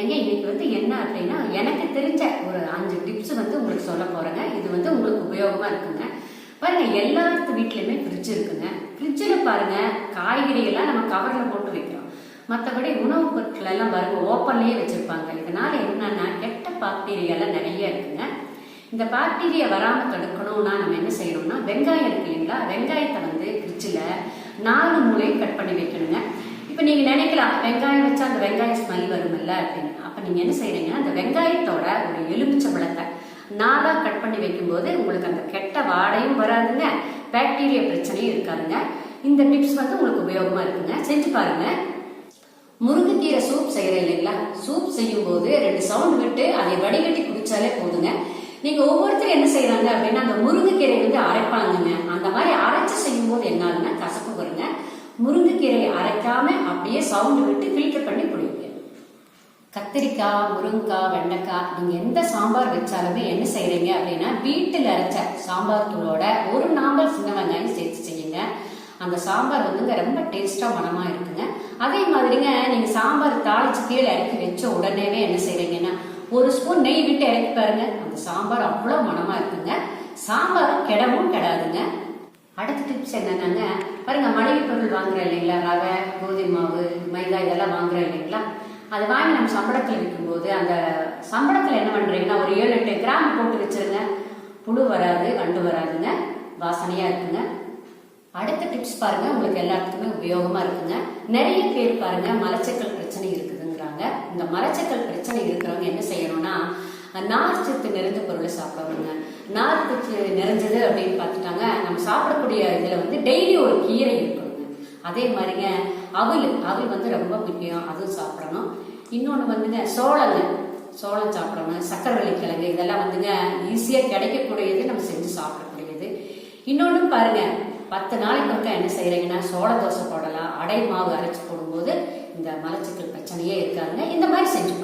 ஏங்க இன்னைக்கு வந்து என்ன அப்படின்னா எனக்கு தெரிஞ்ச ஒரு அஞ்சு டிப்ஸ் வந்து உங்களுக்கு சொல்ல போறேங்க. இது வந்து உங்களுக்கு உபயோகமா இருக்குங்க. பாருங்க எல்லாத்து வீட்லயுமே ஃப்ரிட்ஜ் இருக்குங்க. ஃப்ரிட்ஜில் பாருங்க காய்கறிகள்லாம் நம்ம கவர்ல போட்டு வைக்கிறோம். மற்றபடி உணவுப் பொருட்கள் எல்லாம் பாருங்க ஓப்பன்லயே வச்சிருப்பாங்க. இதனால என்னன்னா கெட்ட பாக்டீரியாலாம் நிறைய இருக்குங்க. இந்த பாக்டீரியா வராம தடுக்கணும்னா நம்ம என்ன செய்யணும்னா வெங்காயம் இருக்கு இல்லைங்களா? வெங்காயத்தை வந்து ஃப்ரிட்ஜில் நாலு மூலையும் கட் பண்ணி வைக்கணுங்க. இப்போ நீங்க நினைக்கலாம் வெங்காயம் வச்சா அந்த வெங்காயம் ஸ்மெல் வருமில்ல அப்படின்னு. அப்ப நீங்க என்ன செய்றீங்கன்னா அந்த வெங்காயத்தோட ஒரு எலுமிச்சம்பழத்தை நாலா கட் பண்ணி வைக்கும்போது உங்களுக்கு அந்த கெட்ட வாடையும் வராதுங்க. பாக்டீரியா பிரச்சனையும் இருக்காதுங்க. இந்த டிப்ஸ் வந்து உங்களுக்கு உபயோகமா இருக்குங்க. செஞ்சு பாருங்க. முருங்கைக்கீரை சூப் செய்யறேன் இல்லைங்களா? சூப் செய்யும் போது ரெண்டு சவுண்ட் விட்டு அதை வடிகட்டி குடிச்சாலே போதுங்க. நீங்க ஒவ்வொருத்தரும் என்ன செய்யறாங்க அப்படின்னா அந்த முருங்கைக்கீரை வந்து அரைப்பாங்க அந்த மாதிரி அரைச்சு செய்யும் போது என்ன ஆகுதுன்னா கசப்பு வருங்க முருங்கைக்கீரையை அரைக்காம அப்படியே சவுண்ட் விட்டு ஃபில்டர் பண்ணி குடிங்க. கத்திரிக்காய் முருங்கைக்காய் வெண்டைக்காய் நீங்கள் எந்த சாம்பார் வச்சாலுமே என்ன செய்கிறீங்க அப்படின்னா வீட்டில் அரைச்ச சாம்பார் தூளோட ஒரு நாம்பல் சின்ன வெங்காயம் சேர்த்து செய்யுங்க. அந்த சாம்பார் வந்துங்க ரொம்ப டேஸ்ட்டாக மனமாக இருக்குங்க. அதே மாதிரிங்க நீங்கள் சாம்பார் தாளிச்சு கீழே இறக்கி வச்ச உடனேவே என்ன செய்கிறீங்கன்னா ஒரு ஸ்பூன் நெய் விட்டு இறக்கி பாருங்க. அந்த சாம்பார் அவ்வளோ மனமாக இருக்குங்க. சாம்பார் கெடவும் கிடாதுங்க. அடுத்த டிப்ஸ் என்னன்னாங்க? பாருங்க மளிகை பொருள் வாங்குறோம் இல்லைங்களா? ரவை கோதுமை மாவு மைதா இதெல்லாம் வாங்குறோம் இல்லைங்களா? அது வாங்கி நம்ம சம்பளத்தில் விற்கும்போது அந்த சம்பளத்தில் என்ன பண்ணுறீங்கன்னா ஒரு ஏழு எட்டு கிராம் போட்டு வச்சிருங்க. புழு வராது வண்டு வராதுங்க. வாசனையாக இருக்குங்க. அடுத்த டிப்ஸ் பாருங்க உங்களுக்கு எல்லாத்துக்குமே உபயோகமா இருக்குங்க. நிறைய பேர் பாருங்க மலச்சிக்கல் பிரச்சனை இருக்குதுங்கிறாங்க. இந்த மலச்சிக்கல் பிரச்சனை இருக்கிறவங்க என்ன செய்யணும்னா நார்ச்சத்து நிறைந்த பொருளை சாப்பிடணுங்க. நார்ச்சத்து நிறைஞ்சது அப்படின்னு பார்த்துட்டாங்க. நம்ம சாப்பிடக்கூடிய இதில் வந்து டெய்லி ஒரு கீரை இருக்கணுங்க. அதே மாதிரிங்க அவல் அவல் வந்து ரொம்ப முக்கியம். அதுவும் சாப்பிடணும். இன்னொன்று வந்துங்க சோளங்க. சோளம் சாப்பிடணும். சக்கரவள்ளி கிழங்கு இதெல்லாம் வந்துங்க ஈஸியாக கிடைக்கக்கூடியது நம்ம செஞ்சு சாப்பிடக்கூடியது. இன்னொன்று பாருங்க பத்து நாளைக்கு ஒருக்கா என்ன செய்கிறீங்கன்னா சோள தோசை போடலாம். அடை மாவு அரைச்சி போடும்போது இந்த மலச்சிக்கல் பிரச்சனையே இருக்காதுங்க. இந்த மாதிரி செஞ்சு